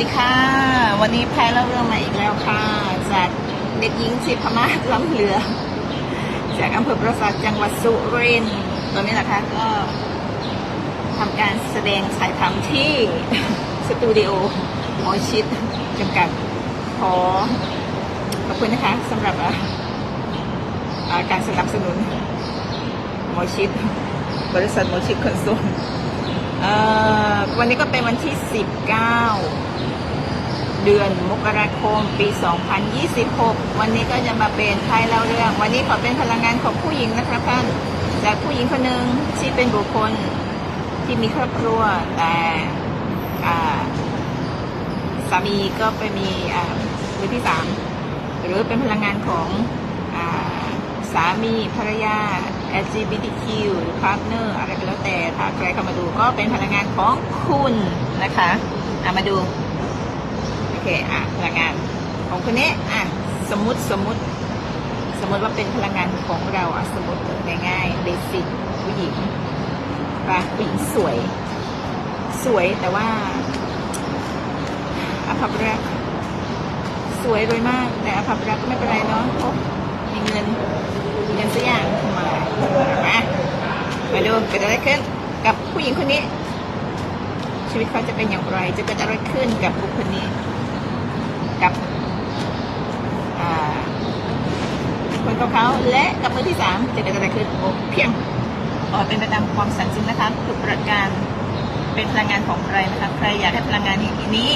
ดีค่ะ วันนี้แพ้เล่าเรื่องมาอีกแล้วค่ะ จากเด็กหญิงชิพมาศล้ำเหลือ จากอำเภอปราสาทจังหวัดสุรินทร์ตอนนี้นะคะก็ทำการแสดงฉายทำที่สตูดิโอหมอชิดจำกัดขอขอบคุณนะคะสำหรับการสนับสนุนหมอชิด บริษัทหมอชิดขนส่งเอ่อวันนี้ก็เป็นวันที่ 19 เดือนมกราคมปี 2026 วันนี้ก็จะมาเป็นไทยเล่าเรื่อง วันนี้ขอเป็นพลังงานของผู้หญิงนะครับท่านจากผู้หญิงคนหนึ่งที่เป็นบุคคลที่มีครอบครัวแต่สามีก็ไปมีอ่ามือที่สามหรือเป็นพลังงานของอสามีภรรยา LGBTQ หรือ partner อะไรก็แล้วแต่ถ้าใครเข้ามาดูก็เป็นพลังงานของคุณนะคะอะมาดู อเคอะ พลังงานของคนนี้อะ สมมติสมมติ สมมติว่าเป็นพลังงานของเราอะสมมติง่ายๆเบสิกผู้หญิงปะผู้หญิงสวย สวยแต่ว่าอภัพรักสวยรวยมาก แต่อภัพรักก็ไม่เป็นไรเนาะมีเงินมีเงินสักอย่างมาอะมาดูเกิดอะไรขึ้นกับผู้หญิงคนนี้ ชีวิตเขาจะเป็นอย่างไร จะเกิดอะไรขึ้นกับบุคคลนี้ กับคนของเขาและกับมือที่สามจะเกิดอะไรขึ้นโอเพียงออเป็นไปตามความสันจริงนะคะทุกประการเป็นพลังงานของใครนะคะใครอยากให้พลังงานนี้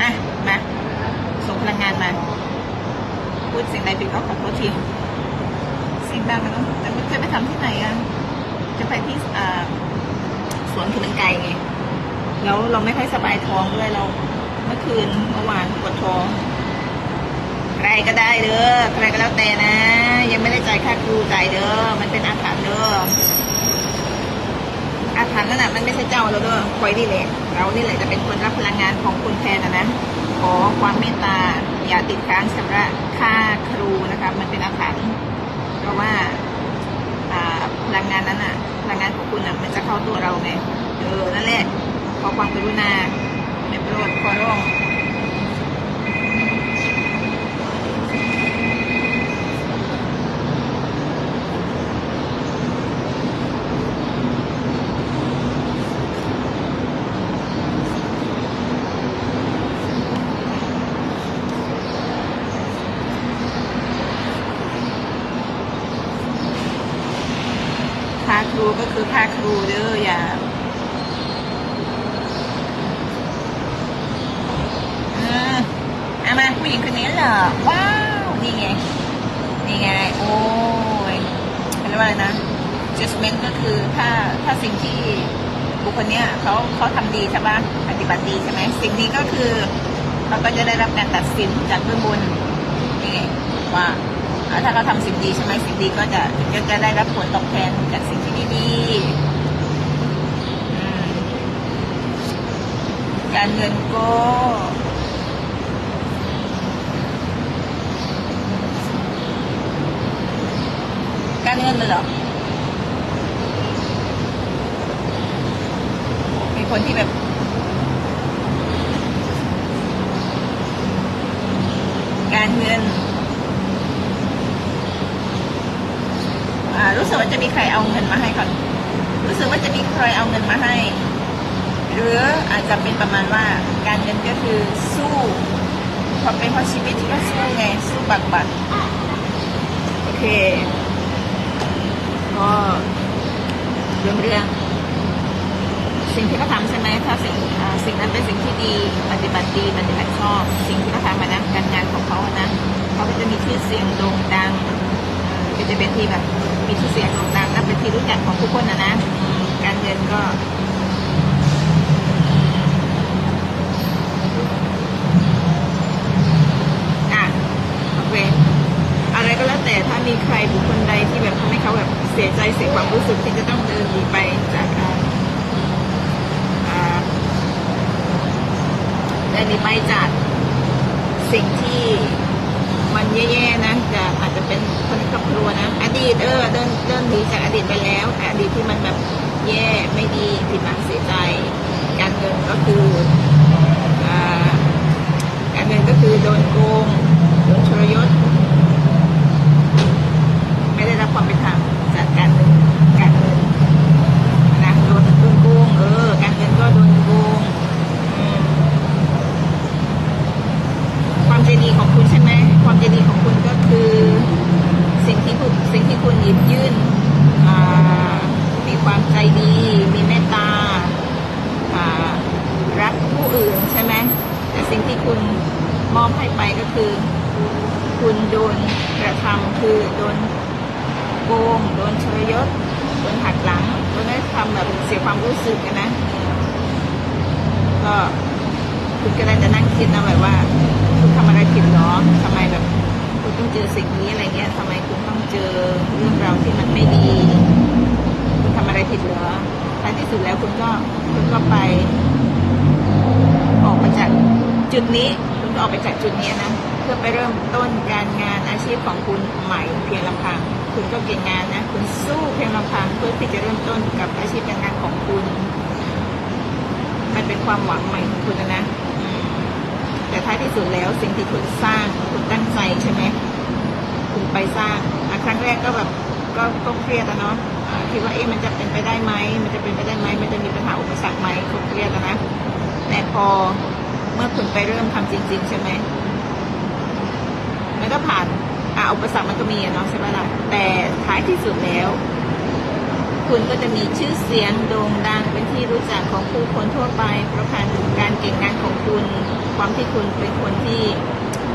อะมาส่งพลังงานมาพูดสิ่งใดผิดก็ขอโทษทีสิ่งใดมันต้องแต่ไม่จะไปทำที่ไหนอะจะไปที่สวนคือมันไกลไง แล้วเราไม่ค่อยสบายท้องด้วยเรา เมื่อคืนเมื่อวานปวดท้อง ใครก็ได้เด้อใครก็แล้วแต่นะ ยังไม่ได้จ่ายค่าครูจ่ายเด้อมันเป็นอาถรรพ์เด้ออาถรรพ์นั่นน่ะมันไม่ใช่เจ้าเราเด้อคอยนี่แหละเรานี่แหละจะเป็นคนรับพลังงานของคุณแทนนะนะขอความเมตตาอย่าติดค้างชำระค่าครูนะคะมันเป็นอาถรรพ์เพราะว่าพลังงานนั้นอะพลังงานของคุณอะมันจะเข้าตัวเราไงเออนั่นแหละ ขอความกรุณาในโปรดขอร้องค่าครูก็คือค่าครูเด้ออย่าเออเอา มาผู้หญิงคนนี้เหรอ ว้าว นี่ไง นี่ไง โอ้ยเรียกว่าอะไรนะ judgment ก็คือถ้าถ้าสิ่งที่บุคคลเนี้ยเขาเขาทำดีใช่ปะปฏิบัติดีใช่ไหมสิ่งนี้ก็คือเขาก็จะได้รับการตัดสินจากเบื้องบนนี่ไงว่าถ้าเขาทำสิ่งดีใช่ไหมสิ่งดีก็จะจะจะได้รับผลตอบแทนจากสิ่งที่ดีๆอืมการเงินก็ การเงินเลยเหรอ มีคนที่แบบการเงินอ่ารู้สึกว่าจะมีใครเอาเงินมาให้ก่อน รู้สึกว่าจะมีใครเอาเงินมาให้ หรืออาจจะเป็นประมาณว่าการเงินก็คือสู้พอเป็นพราะชีวิตที่ก็สู้ไง สู้บักบักโอเค ก็เรื่องเรื่อง สิ่งที่เขาทำใช่ไหมถ้าสิ่งสิ่งนั้นเป็นสิ่งที่ดีปฏิบัติดีปฏิบัติชอบ สิ่งที่เขาทำมานะการงานของเขาอะนะเขาก็จะมีชื่อเสียงโด่งดังก็จะเป็นที่แบบมีชื่อเสียงโด่งดังและเป็นที่รู้จักของทุกคนนะนะการเงินก็อะโอเคอะไรก็แล้วแต่ถ้ามีใครบุคคลใดที่แบบทำให้เขาแบบ สียใจเสียความรู้สึกที่จะต้องเดินหนีไปจากการอ่าแต่นี่ไปจากสิ่งที่มันแย่ๆนะจะอาจจะเป็นคนครอบครัวนะ อดีตเออเดินเดินหนีจากอดีตไปแล้วแต่อดีตที่มันแบบแย่ไม่ดีผิดหวังเสียใจ การเดินก็คือาการเงินก็คือโดนโกงโดนชรยศ ไม่ได้รับความเป็นธรรมจากการเงินการเงินนะโดนโดนโกงเออ การเงินก็โดนโกงอืมความใจดีของคุณใช่ไหมความใจดีของคุณก็คือ สิ่งที่คุณสิ่งที่คุณหยิบยื่นอ่ามีความ ใจดี มีเมตตารักผู้อื่นใช่ไหมแต่สิ่งที่คุณมอบให้ไปก็คือ คุณโดนกระทำคือโดนโกงโดนชรยศโดนหักหลังโดนได้ทำแบบเสียความรู้สึกกันนะ ก็คุณก็ได้แต่นั่งคิดนะแบบว่า คุณทำอะไรผิดหรอทำไมแบบ คุณต้องเจอสิ่งนี้อะไรเงี้ยทำไมคุณต้องเจอเรื่องราวที่มันไม่ดี ทำอะไรผิดเหรอท้ายที่สุดแล้วคุณก็คุณก็ไป ออกมาจากจุดนี้คุณก็ออกไปจากจุดนี้นะเพื่อไปเริ่มต้นการงานอาชีพของคุณใหม่เพียงลำพัง คุณก็เก่งงานนะคุณสู้เพียงลำพังเพื่อที่จะเริ่มต้นกับอาชีพการงานของคุณ มันเป็นความหวังใหม่ของคุณนะนะแต่ท้ายที่สุดแล้วสิ่งที่คุณสร้างคุณตั้งใจใช่ไหมคุณไปสร้างอะครั้งแรกก็แบบ ก็ก็เครียดอะเนาะอ่าคิดว่าเอ๊ะมันจะเป็นไปได้ไหมมันจะเป็นไปได้ไหมมันจะมีปัญหาอุปสรรคไหมก็เครียดอะนะแต่พอเมื่อคุณไปเริ่มทำจริง ๆ ใช่ไหมมันก็ผ่านอะอุปสรรคมันก็มีเนาะใช่ไหมล่ะแต่ท้ายที่สุดแล้ว คุณก็จะมีชื่อเสียงโด่งดังเป็นที่รู้จักของผู้คนทั่วไป เพราะการการเก่งงานของคุณ ความที่คุณเป็นคนที่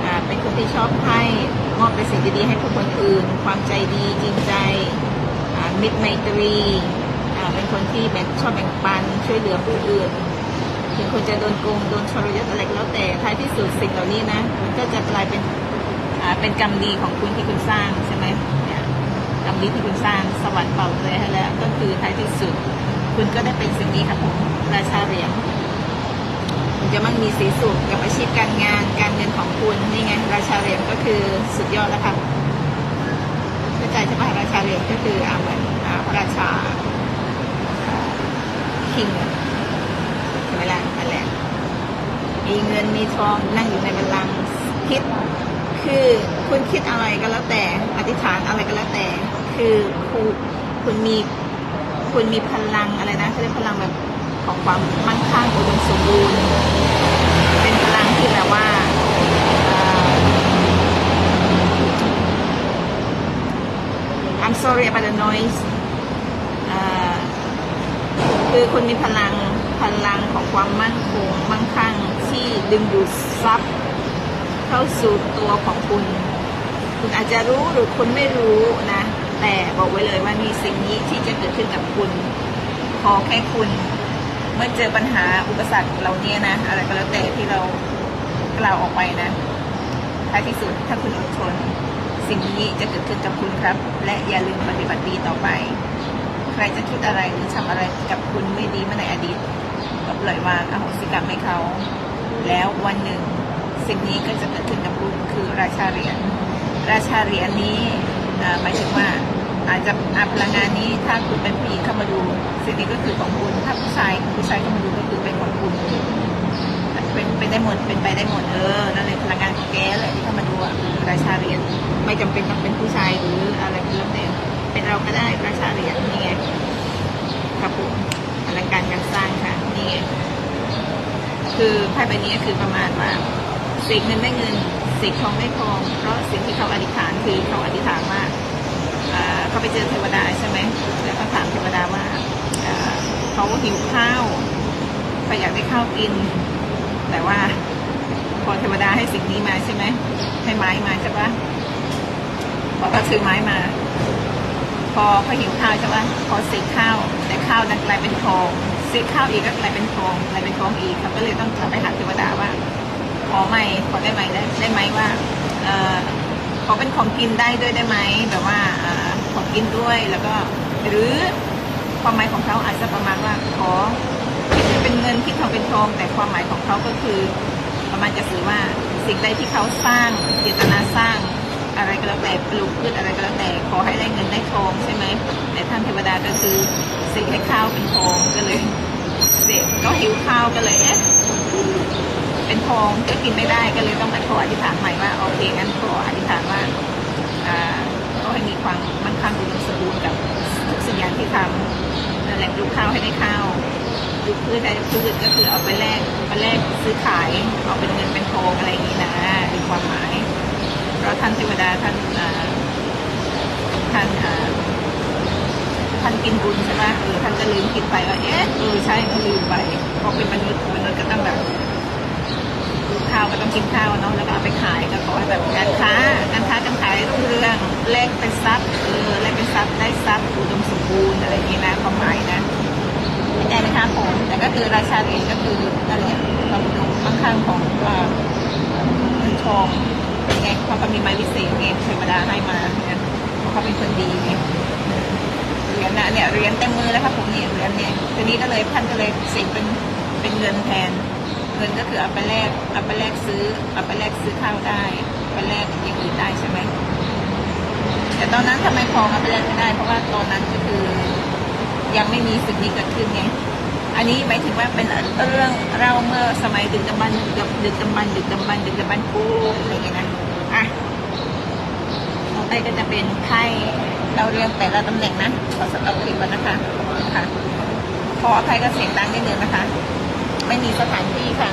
อ่าเป็นคนที่ชอบให้ มอบแต่สิ่งดีๆให้ผู้คนอื่น ความใจดีจริงใจมิตรไมตรีเป็นคนที่แบ่งชอบแบ่งปันช่วยเหลือผู้อื่นถึงคนจะโดนโกงโดนชรยศอะไรก็แล้วแต่ท้ายที่สุดสิ่งเหล่านี้นะมันก็จะกลายเป็นเป็นกรรมดีของคุณที่คุณสร้างใช่ไหมเนี่ยกรรมดีที่คุณสร้างสวรรค์เป่าเลยให้แล้วก็คือท้ายที่สุด คุณก็ได้เป็นสิ่งนี้ครับผมราชาเหรียญ คุณจะมั่งมีสีสุขกับอาชีพการงานการเงินของคุณนี่ไงราชาเหรียญก็คือสุดยอดแล้วครับเข้าใจใช่ปะราชาเหรียญก็คืออาเหมือนอ่าพระราชาคิงใช่ไหมล่ะนั่นแหละมีเงินมีทองนั่งอยู่ในบัลลังก์คิด คือคุณคิดอะไรก็แล้วแต่อธิษฐานอะไรก็แล้วแต่ คือคุณคุณมีคุณมีพลังอะไรนะเขาเรียกพลังแบบ ของความมั่งคั่งอุดมสมบูรณ์ เป็นพลังที่แบบว่าเอ่อ I'm sorry about the noise คือคุณมีพลังพลังของความมั่นคงมั่งคั่งที่ดึงดูดทรัพย์ เข้าสู่ตัวของคุณ คุณอาจจะรู้หรือคุณไม่รู้นะ แต่บอกไว้เลยว่ามีสิ่งนี้ที่จะเกิดขึ้นกับคุณ ขอแค่คุณ เมื่อเจอปัญหาอุปสรรคเหล่านี้นะ อะไรก็แล้วแต่ที่เรากล่าวออกไปนะท้ายที่สุดถ้าคุณอดทนสิ่งนี้จะเกิดขึ้นกับคุณครับ และอย่าลืมปฏิบัติดีต่อไป ใครจะคิดอะไรหรือทำอะไรกับคุณไม่ดีเมื่อในอดีตก็ปล่อยวางอโหสิกรรมให้เขา แล้ววันหนึ่ง สิ่งนี้ก็จะเกิดขึ้นกับคุณคือราชาเหรียญราชาเหรียญนี้หมายถึงว่า อาจจะอาพลังงานนี้ถ้าคุณเป็นผู้หญิงเข้ามาดูสิ่งนี้ก็คือของคุณ ถ้าผู้ชายผู้ชายเข้ามาดูก็คือเป็นของคุณเป็นเป็นได้หมดเป็นไปได้หมดเออนั่นเลยพลังงานของแกแหละที่เข้ามาดูอะคือราชาเหรียญไม่จำเป็นต้องเป็นผู้ชายหรืออะไรก็แล้วแต่เป็นเราก็ได้ราชาเหรียญนี่ไงครับผมอลังการการสร้างค่ะนี่ไงคือไพ่ใบนี้คือประมาณว่าสิ่งเงินได้เงินสิ่งทองได้ทอง เพราะสิ่งที่เขาอธิษฐานคือเขาอธิษฐานว่าอ่า เขาไปเจอเทวดาใช่ไหมแล้วก็ถามเทวดาว่าเขาหิวข้าวเขาอยากได้ข้าวกิน แต่ว่าพอเทวดาให้สิ่งนี้มาใช่ไหมให้ไม้มาใช่ปะพอเขาซื้อไม้มา พอเขาหิวข้าวใช่ปะพอสีข้าว แต่ข้าวนั้นกลายเป็นทองสีข้าวอีกก็กลายเป็นทองกลายเป็นทองอีกเขาก็เลยต้องกลับไปหาเทวดาว่าขอไม่ขอได้ไหมได้ได้ไหมว่าเออขอเป็นของกินได้ด้วยได้ไหมแบบว่าเออ ของกินด้วยแล้วก็หรือความหมายของเขาอาจจะประมาณว่าขอคิดเป็นเงินคิดทองเป็นทอง แต่ความหมายของเขาก็คือ ประมาณจะสื่อว่าสิ่งใดที่เขาสร้างเจตนาสร้างอะไรก็แล้วแต่ปลูกพืชอะไรก็แล้วแต่ขอให้ได้เงินได้ทองใช่ไหมแต่ท่านเทวดาก็คือสิ่งให้ข้าวเป็นทองก็เลยเสกก็หิวข้าวก็เลยเอ๊ะองก็กินไม่ได้ก็เลยต้องมาขออธิษฐานใหม่ว่าโอเคงั้นขออธิษฐานว่าอ่าก็ให้มีความมั่นคงอุดมสมบูรณ์กับทุกสิ่งอย่างที่ทำนั่นแหละปลูก ข้าวให้ได้ข้าวปลูพืชได้พืชก็คือเอาไปแลกไปแลกซื้อขายเอาเป็นเงินเป็นทองอะไรอย่างนี้นะเป็นความหมายเพราะท่านเทวดาท่านอ่าท่านท่านกินบุญใช่ไหมเออท่านก็ลืมคิดไปว่าเอ๊ะเออใช่ก็ลืมไปเพราะเป็นมนุษย์มนุษย์ก็ต้องแบบข้าวก็ต้องกินข้าวเนาะแล้วก็เอาไปขายก็ขอให้แบบการค้าการค้าการขายรุ่งเรืองแลกเป็นทรัพย์เออแลกเป็นทรัพย์ได้ทรัพย์อุดมสมบูรณ์อะไรอย่างนี้นะความหมายนะ เข้าใจไหมคะผมแต่ก็คือราชาเหรียญก็คืออะไรเนี่ยความอุดมมั่งคั่งของเอ่อเงินทองเป็นไงเขาก็มีไม้วิเศษไงเทวดาให้มาเนี่ยเพราะเขาเป็นคนดีไงเหรียญนะเนี่ยเหรียญเต็มมือแล้วครับผมเนี่ยเหรียญเนี่ยทีนี้ก็เลยท่านก็เลยเสกเป็นเป็นเงินแทน เงินก็คือเอาไปแลกเอาไปแลกซื้อเอาไปแลกซื้อข้าวได้ไปแลกอย่างอื่นได้ใช่ไหมแต่ตอนนั้นทำไมทองเอาไปแลกไม่ได้ เพราะว่าตอนนั้นก็คือ ยังไม่มีสิ่งนี้เกิดขึ้นไงอันนี้หมายถึงว่าเป็นเรื่องเราเมื่อสมัยดึกดำบรรดึกดึกดำบรรดึกดำบรรดึกดำบรรพ์ปุ๊บอะไรอย่างเงี้ยนะอะต่อไปก็จะเป็นไพ่เราเรียงแต่ละตำแหน่งนะขอสต็อปคลิปก่อนนะคะค่ะขออภัยกับเสียงดังนิดนึงนะคะ ไม่มีสถานที่ค่ะ